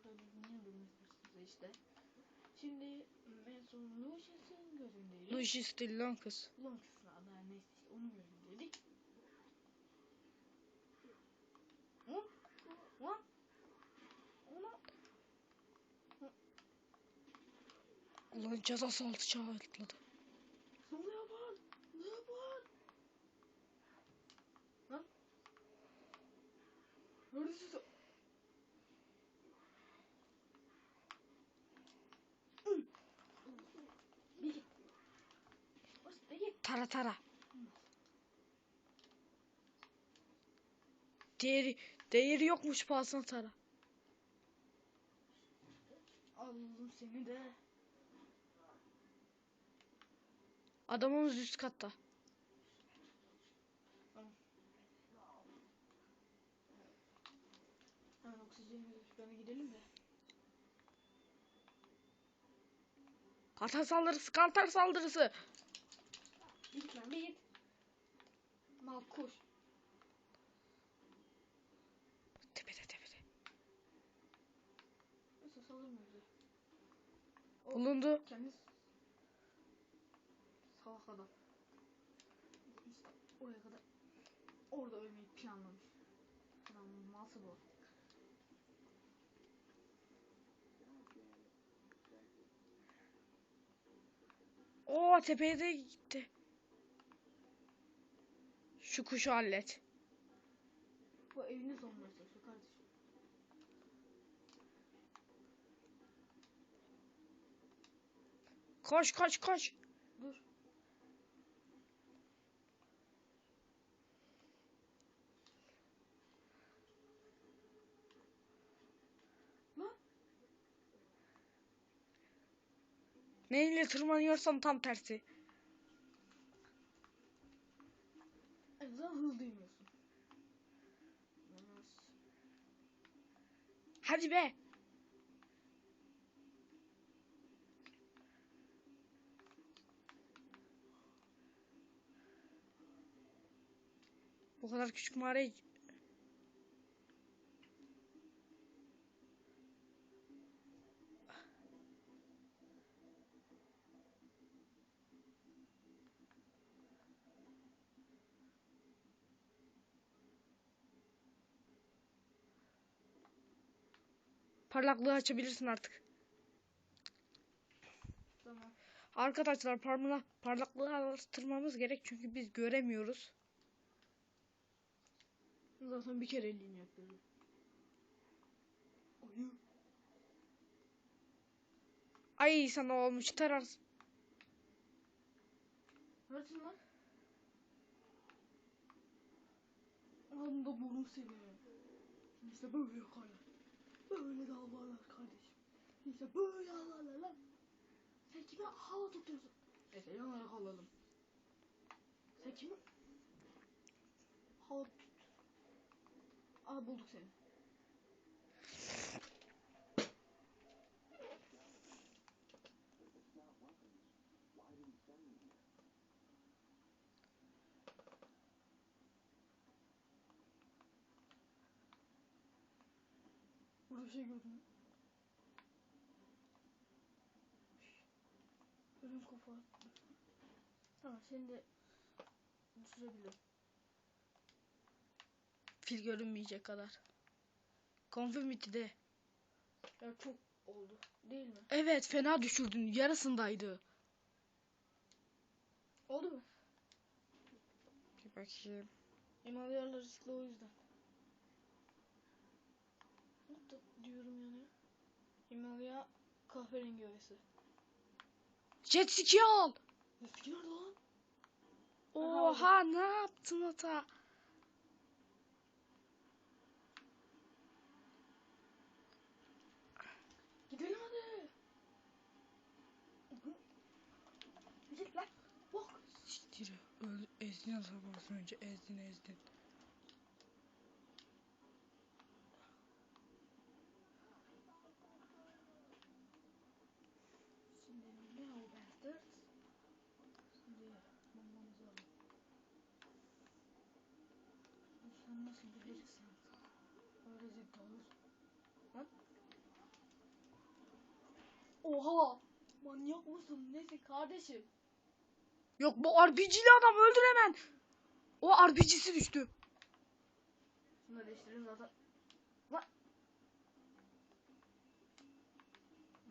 arkadaşlar niye bilmiyorsunuz işte. Şimdi en son Lucius'ın gözündeydik. Lucius değil lan kız. Lucius'un adı her neyse işte onun gözündeydik. Hı? Hı? Ona Ulan cezası altı çağı atladı. ne lan? Ne yapar? Lan? Neredesin? Bir git. Bas, bir git. Tara tara. Değeri, değeri yokmuş pahasına tara. Aldım seni de. Adamımız üst katta. Hemen oksijen gidelim de. Kartal saldırısı, kartal saldırısı. Bir git lan bir git. Mal koş. Tepede tepede. Nasıl. O Bulundu. kendi salak adam. İşte oraya kadar orada ölmeyi planlamış. Adam malsı bu. Oo tepeye de gitti. Şu kuşu hallet. Bu evini savunmaya çalışıyor kardeşim. Koş koş koş. Dur. Neyle tırmanıyorsam tam tersi. Hadi be. Bu kadar küçük mağarayı parlaklığı açabilirsin artık. Tamam. Arkadaşlar parmağına parlaklığı arttırmamız gerek çünkü biz göremiyoruz. Zaten bir kere elini yapıyorum. Ay sana olmuş tararsın. Neredesin lan? Anında buldum seni. İşte böyle yakarlar. Böyle dağlarlar kardeşim. İşte böyle ağlarlar lan. Sen kime hava tutuyorsun? Neyse yanarak alalım. Sen kime hava tut? Aa bulduk seni. Burada bir şey gördüm. Ölüm kafa. Tamam şimdi düşürebilirim. Fil görünmeyecek kadar. Confirmity'de. Ya çok oldu değil mi? Evet fena düşürdün. Yarısındaydı. Oldu mu? Bir bakayım. Himalyalar riskli o yüzden. Ne da- diyorum yani. Himalaya kahverengi öğesi. Jet ski al. Riski nerede lan? Oha ne yaptın ata? Gidelim hadi. Git lan. Bak. Siktir. Öl, ezdin asabasını önce ezdin ezdin. Şimdi ne o bastard? Şimdi bombamızı alalım. Sen nasıl bilirsin? Öyle zevk alır. Lan. Oha. Manyak mısın? Neyse kardeşim. Yok bu RPG'li adam öldür hemen. O RPG'si düştü. Şunu değiştirelim zaten. Lan.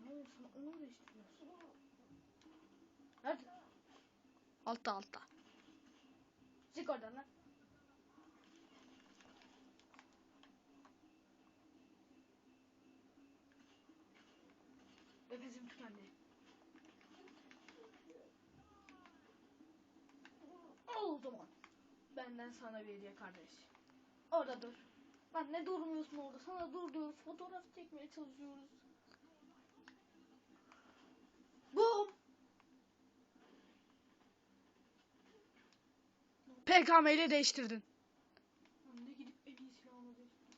Ne onu? Nerede? Altta altta. Çık oradan lan. Nefesim tükendi. Al o zaman. Benden sana bir hediye kardeş. Orada dur. Lan ne durmuyorsun orada? Sana dur diyoruz. Fotoğraf çekmeye çalışıyoruz. Bum. PKM ile değiştirdin. Lan ne gidip en iyi silahını değiştir.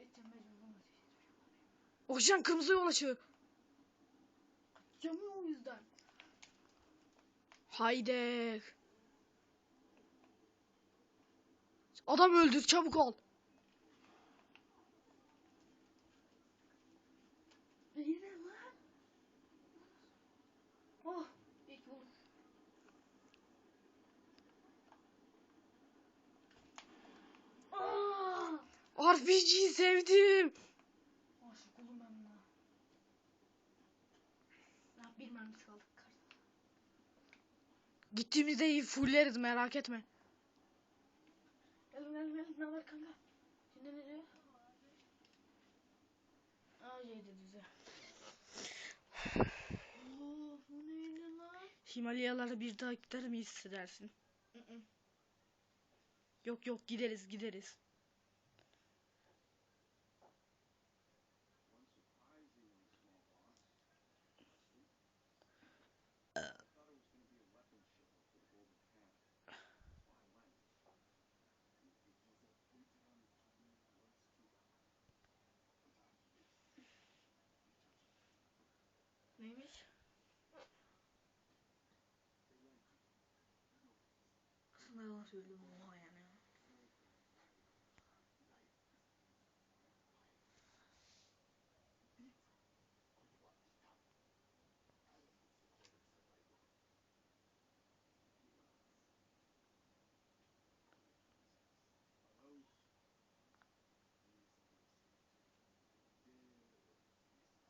Edeceğim mecbur bunu ateş edeceğim. Oksijen kırmızı yol ışığı. Camı o yüzden. Haydi. Adam öldür çabuk ol. Yine lan. Oh, buldum. Ah! RPG'yi sevdim. Gittiğimizde iyi fulleriz merak etme. Gel gel gel. Ne haber kanka? Şimdi ne diyor? Aa yedi düze. Oh, bu neydi lan? Himalayalara bir daha gider miyiz hı. Yok yok gideriz gideriz. 얼굴이 뭐야 나.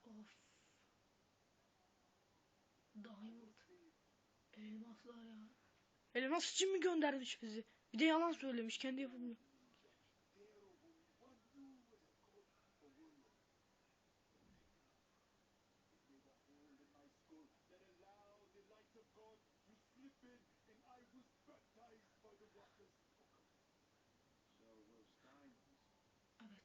Off. Diamond. Elmaslar ya. Elmas için mi göndermiş bizi? Bir de yalan söylemiş kendi yapımını. Evet.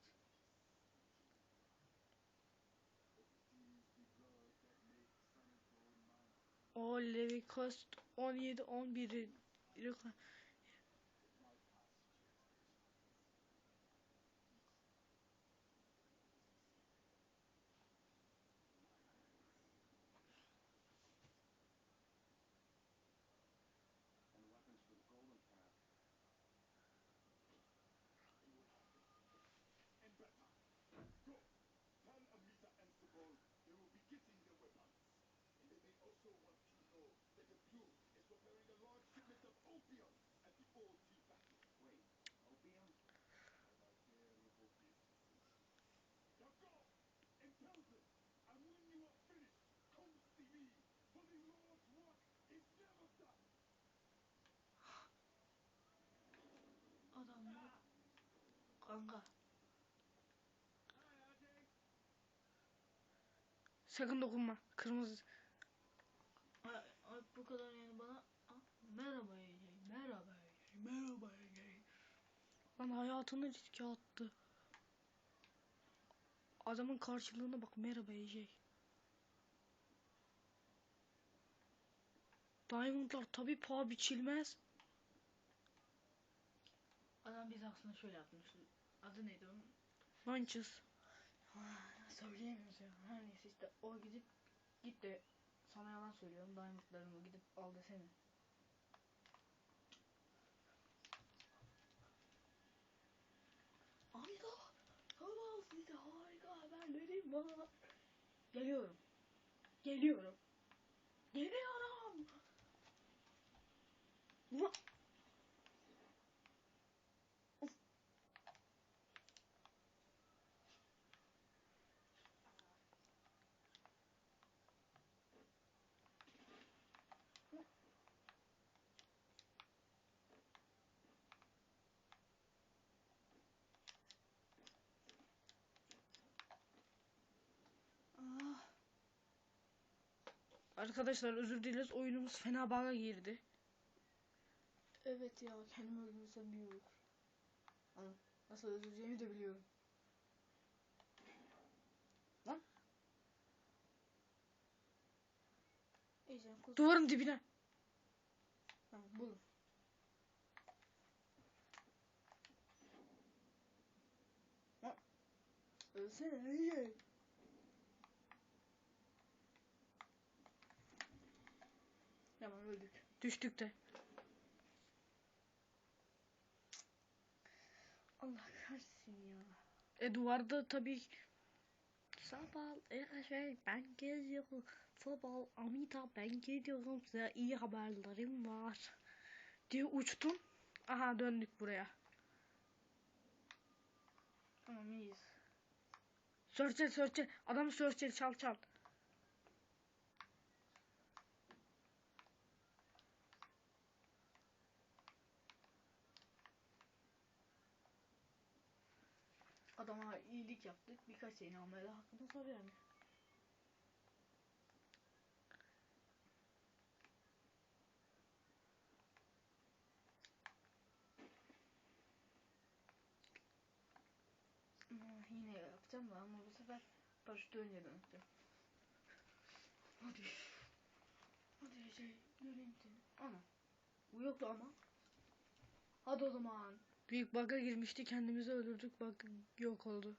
O Levi Cost 17 11 yok. Adamlar. Kanka. Sakın dokunma. Kırmızı. Ay, ay bu kadar yani bana Aa, merhaba AJ, merhaba AJ, merhaba AJ. Lan hayatını riske attı. Adamın karşılığına bak merhaba AJ. Diamondlar tabi paha biçilmez. Adam biz aslında şöyle yapmış. Adı neydi onun? Mançız. Söyleyemiyoruz ya. Her neyse işte o gidip git de sana yalan söylüyorum. Diamondlarımı gidip al desene. Harika. Tamam size harika Bana- Geliyorum. Geliyorum. Geliyorum. Bu- Arkadaşlar özür dileriz oyunumuz fena baga girdi. Evet ya kendimi öldürsem iyi olur. Ama nasıl öldüreceğimi de biliyorum. Lan. Ecem kuz. Duvarın dibine. Lan. Ölsene Ece. Tamam öldük. Düştük de. Allah kahretsin ya. E duvarda tabii Sabah e, şey ben geziyorum. Sabah Amita ben geliyorum size iyi haberlerim var. Diye uçtum. Aha döndük buraya. Tamam iyiyiz. Sörçel sörçel. Adamı sörçel çal çal. İyilik yaptık. Birkaç almaya da hakkımız var yani. Yine yapacağım da ama bu sefer paraşütü önce döneceğim. Hadi. Hadi şey göreyim seni. Ana. Bu yoktu ama. Hadi o zaman. Büyük bug'a girmişti kendimizi öldürdük bug yok oldu.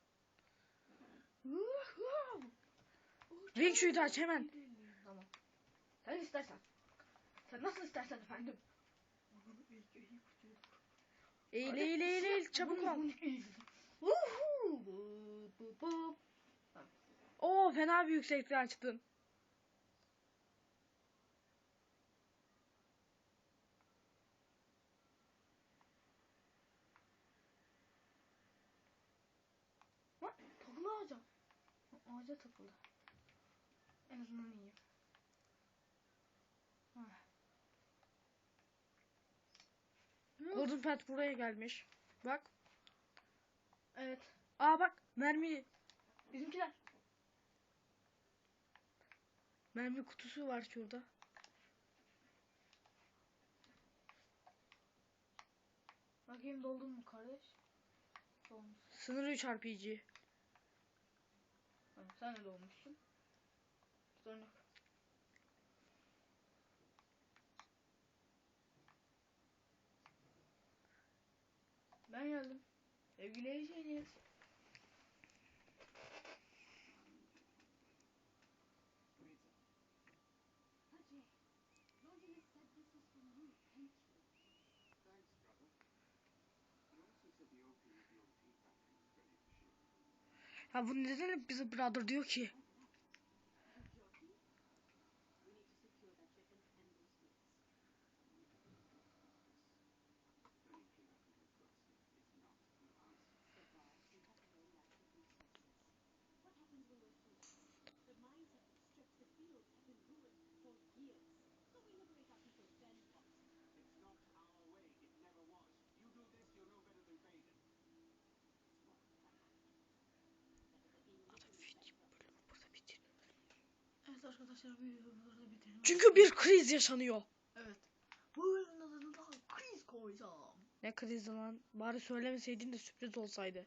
Ring şuydu aç hemen. Tamam. Sen istersen. Sen nasıl istersen efendim. Eğil eğil eğil eğil çabuk ol. Oo fena bir yüksekliği açtın. Lan takılı ağaca. Ağaca takıldı. En azından iyi. Ah. Golden Pet buraya gelmiş. Bak. Evet. Aa bak mermi Bizimkiler. mermi kutusu var şurada. Bakayım doldun mu kardeş? Dolmuş. Sınır 3 RPG. Ha, sen de dolmuşsun. Sorun. Ben geldim. Sevgili Ece'niz. Ha bu neden hep bize brother diyor ki? Arkadaşlar bu bitirelim. Çünkü bir kriz yaşanıyor. Evet. Bu bölümün adını daha kriz koyacağım. Ne krizi lan? Bari söylemeseydin de sürpriz olsaydı.